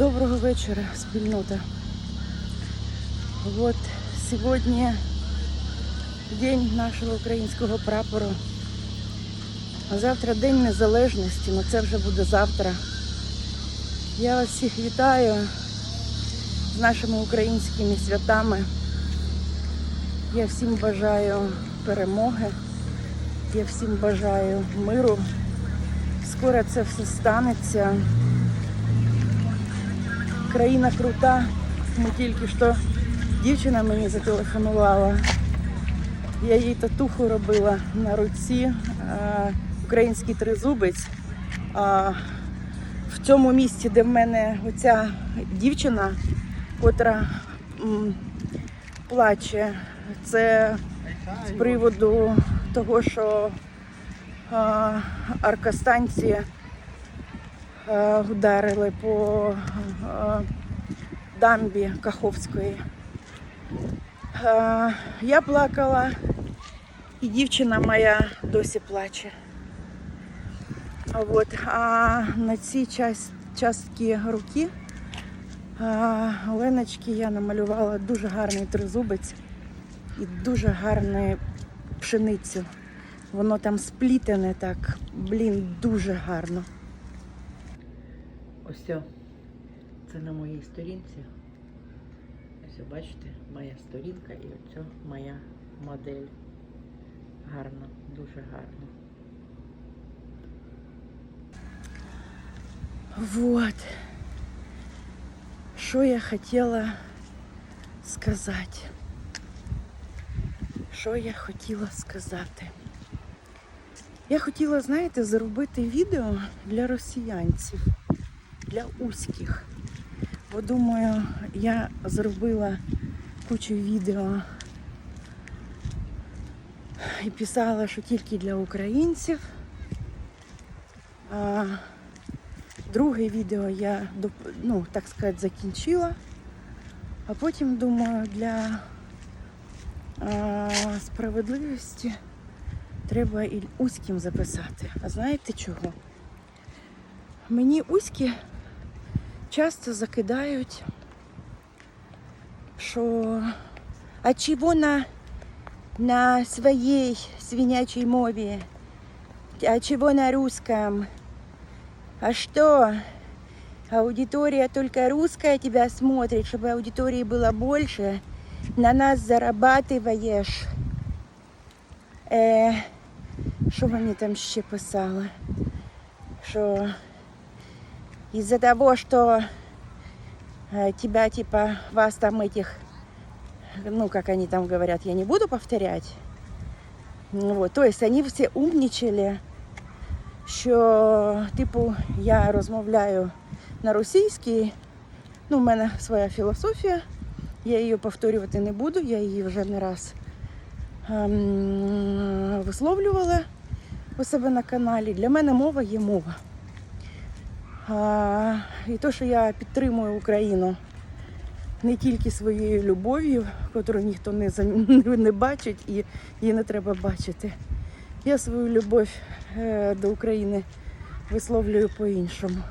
Доброго вечора, спільнота. Вот сегодня день нашого українського прапору. А завтра День Незалежності, але це вже буде завтра. Я вас всіх вітаю з нашими українськими святами. Я всім бажаю перемоги. Я всім бажаю миру. Скоро це все станеться. Країна крута. Ми тільки що дівчина мені зателефонувала. Я їй татуху робила на руці, український тризубець. В цьому місці, де в мене оця дівчина, котра плаче, це з приводу того, що а, аркастанці а, ударили по дамбі Каховської. Я плакала, і дівчина моя досі плаче. От, а на цій час, частці руки Леночки я намалювала дуже гарний тризубець і дуже гарну пшеницю. Воно там сплітене так, блін, дуже гарно. Ось це, на моїй сторінці. Ось бачите, моя сторінка і оце моя модель. Гарно, дуже гарно. Вот. Що я хотіла сказати? Що я хотіла сказати? Я хотіла, знаєте, зробити відео для росіянців, для узьких. Бо думаю, я зробила кучу відео і писала, що тільки для українців. А друге відео я ну, так сказати, закінчила. А потім думаю, для а, справедливості треба і Уським записати. А знаєте чого? Мені Уські часто закидають, що а чого на, на своїй свинячій мові, а чого на русском? А что? Аудитория только русская тебя смотрит, чтобы аудитории было больше. На нас зарабатываешь. Е, що вони там ще писали? Що из-за того, что э, тебя, типа, вас там этих, ну, как они там говорят, я не буду повторять. Ну, Вот, то есть они все умничали, що, типу, я розмовляю на російській. Ну, в мене своя філософія. Я її повторювати не буду, я її вже не раз ем, висловлювала у себе на каналі. Для мене мова є мова. І те, що я підтримую Україну не тільки своєю любов'ю, яку ніхто не, зам- не бачить і її не треба бачити. Я свою любов е, до України висловлюю по-іншому.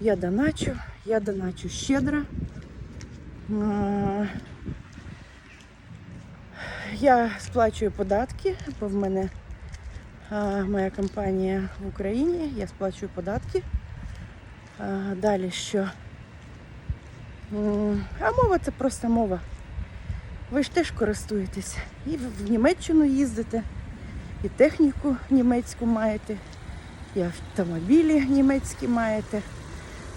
Я доначу, я доначу щедро. Я сплачую податки, бо в мене моя компанія в Україні, я сплачую податки. Далі що? А мова це просто мова. Ви ж теж користуєтесь. І в Німеччину їздите, і техніку німецьку маєте, і автомобілі німецькі маєте.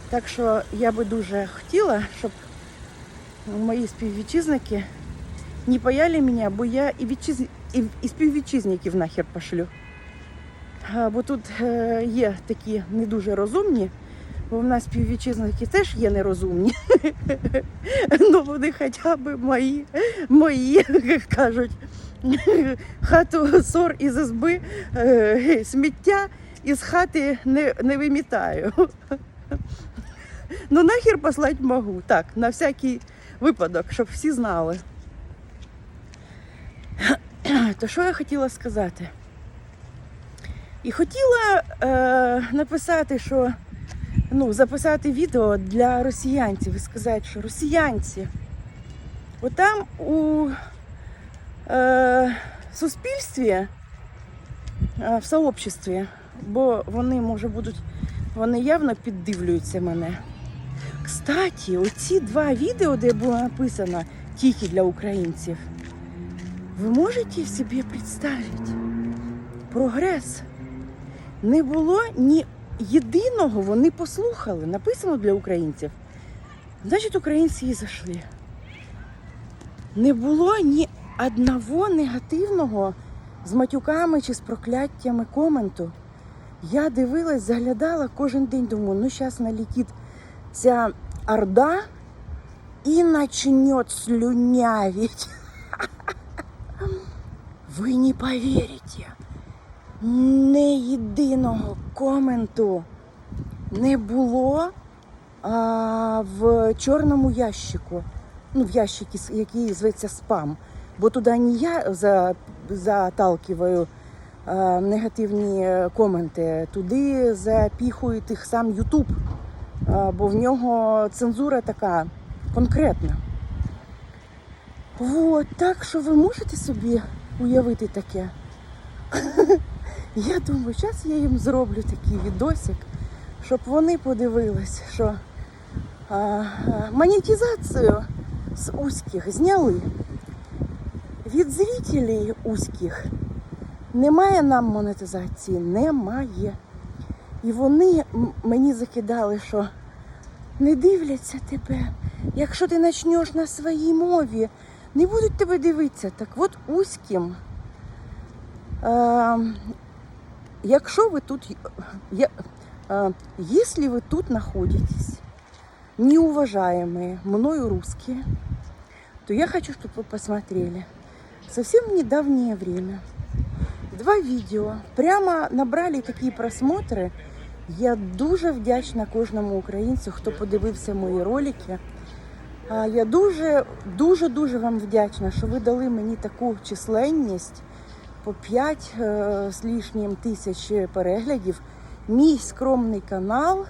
Так що я би дуже хотіла, щоб мої співвітчизники не паяли мене, бо я і, вітчиз... і, і співвітчизників нахер пошлю. Бо тут е, є такі не дуже розумні, бо в нас співвітчизники теж є нерозумні. Ну вони хоча б мої, мої кажуть, хату сор із ізби, е, сміття із хати не, не вимітаю. Ну нахер послати можу. Так, на всякий випадок, щоб всі знали. То що я хотіла сказати? І хотіла е, написати, що ну, записати відео для росіянців і сказати, що росіянці, отам у е, суспільстві, е, в сообществі, бо вони, може, будуть, вони явно піддивлюються мене. Кстати, оці два відео, де було написано тільки для українців, ви можете собі представити прогрес? Не було ні єдиного, вони послухали. Написано для українців. Значить, українці і зайшли. Не було ні одного негативного з матюками чи з прокляттями коменту. Я дивилась, заглядала кожен день, думаю, ну зараз налетить ця орда і начнет слюнявить. Ви не повірите. Не єдиного коменту не було а, в чорному ящику. Ну, в ящикі, який зветься спам. Бо туди не я за, заталкиваю а, негативні коменти, туди запіхує їх сам Ютуб, бо в нього цензура така конкретна. От, так що ви можете собі уявити таке? Я думаю, зараз я їм зроблю такий відосик, щоб вони подивились, що а, а, монетизацію з узьких зняли. Від зрителей узьких немає нам монетизації, немає. І вони мені закидали, що не дивляться тебе. Якщо ти почнеш на своїй мові, не будуть тебе дивитися. Так от узьким якщо ви тут, я, е, если вы тут находитесь, неуважаемые мною русские, то я хочу, чтобы вы посмотрели совсем в недавнее время два видео. Прямо набрали такі просмотри. Я дуже вдячна кожному українцю, хто подивився мої ролики. А, Я дуже, дуже, дуже вам вдячна, що ви дали мені таку численність по 5 е, з лишнім тисяч переглядів. Мій скромний канал е,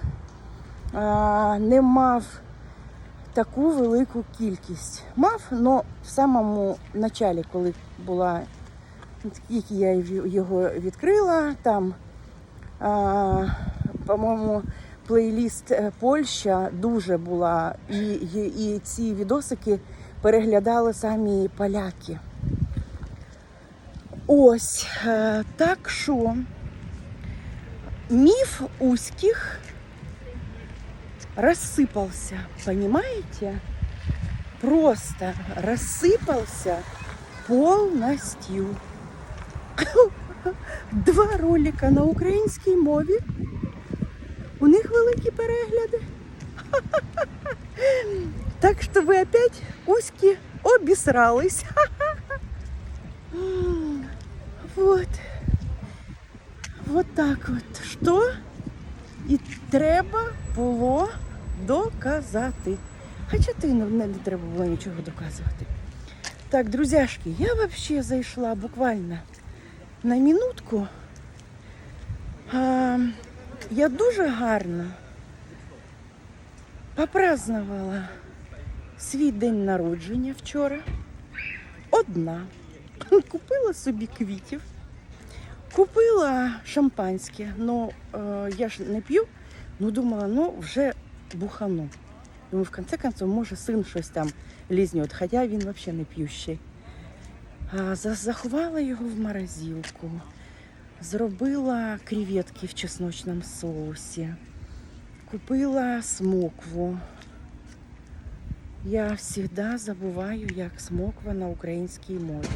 не мав таку велику кількість. Мав, але в самому началі, коли була, тільки я його відкрила, там, е, по-моєму, плейліст Польща дуже була, і, і, і ці відосики переглядали самі поляки. Ось е, так що міф узких рассыпался, понимаете? Просто рассыпался полностью. Два ролика на українській мові. У них великі перегляди. Так що ви опять узькі обісрались. Вот. Вот так от. Що і треба було доказати. Хоча ти не, треба було нічого доказувати. Так, друзяшки, я взагалі зайшла буквально на минутку. А, я дуже гарно попразнувала свій день народження вчора. Одна. Купила собі квітів, купила шампанське, ну е, я ж не п'ю, ну думала, ну вже бухану. Думаю, в конце концов, може син щось там лізнет, хоча він взагалі не п'ющий. А, заховала його в морозилку, зробила креветки в чесночному соусі, купила смокву. Я завжди забуваю, як смоква на українській мові.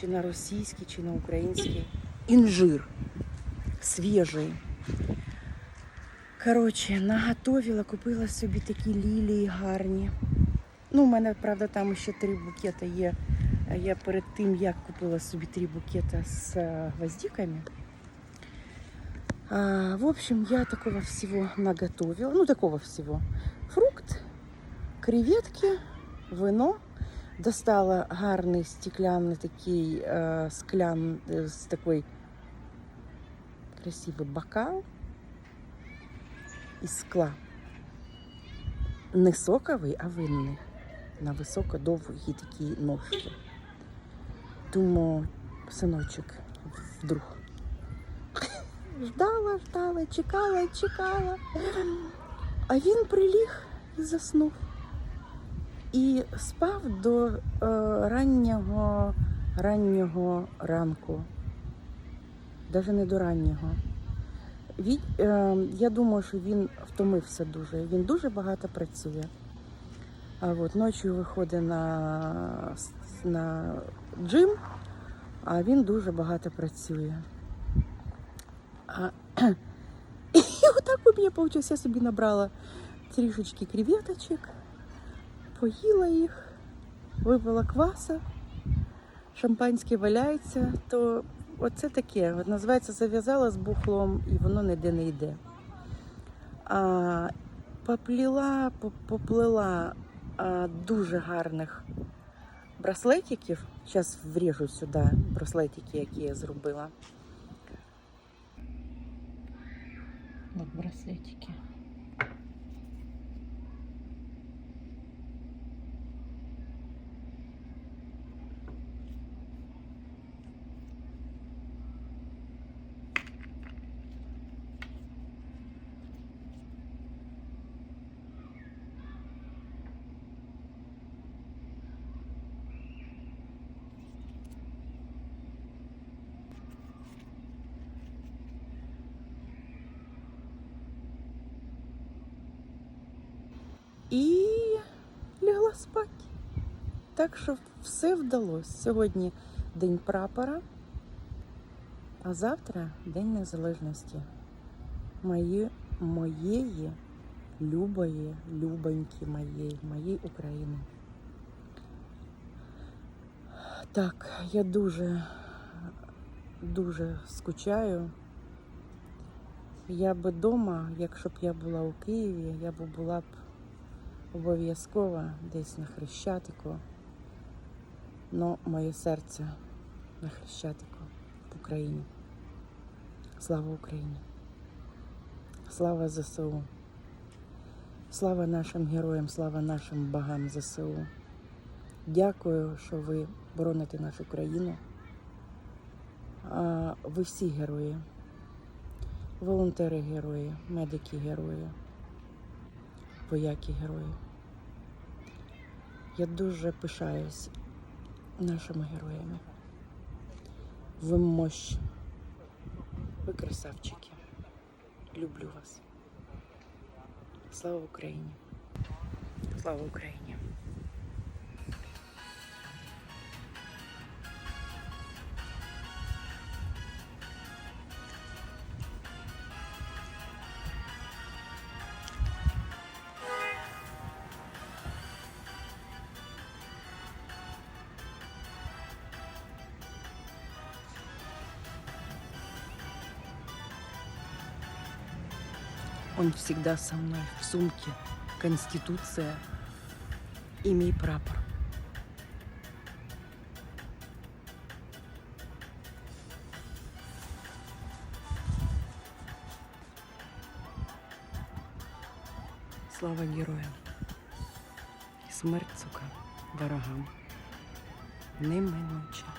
Чи на російській, чи на українській. Інжир свіжий. Коротше, наготовила, купила собі такі лілії гарні. Ну, у мене, правда, там ще три букета є. Я перед тим, як купила собі три букета з е, гвоздиками. А, в общем, я такого всего наготовила. Ну, такого всего. Фрукт, креветки, вино. Достала гарний стеклянний такий е, склян е, з такий красивий бокал. із скла. Не соковий, а винний. На високодовгі такі ножки. Думаю, синочок, вдруг. Ждала, ждала, чекала, чекала. А він приліг і заснув. І спав до е, раннього, раннього ранку. Навіть не до раннього. Він, е, я думаю, що він втомився дуже. Він дуже багато працює. А от ночі виходить на, на джим, а він дуже багато працює. А, і отак у мене вийшло, я собі набрала трішечки креветочок, поїла їх, випила кваса, шампанське валяється, то оце таке. Називається зав'язала з бухлом і воно ніде не йде. А, попліла, поплила а, дуже гарних браслетиків. Зараз вріжу сюди браслетики, які я зробила. От браслетики. І лягла спати. Так що все вдалося. Сьогодні День прапора, а завтра День Незалежності. Мої, моєї любої, любоньки моєї, моєї України. Так, я дуже, дуже скучаю. Я би вдома, якщо б я була у Києві, я б була б обов'язково десь на Хрещатику. Но моє серце на Хрещатику в Україні. Слава Україні! Слава ЗСУ! Слава нашим героям, слава нашим богам ЗСУ! Дякую, що ви бороните нашу країну. Ви всі герої. Волонтери герої, медики герої, вояки герої. Я дуже пишаюсь нашими героями. Ви мощ. Ви красавчики. Люблю вас. Слава Україні! Слава Україні! Он всегда со мной в сумке. Конституция и мой прапор. Слава героям. Смерть, сука, ворогам. Неминуча.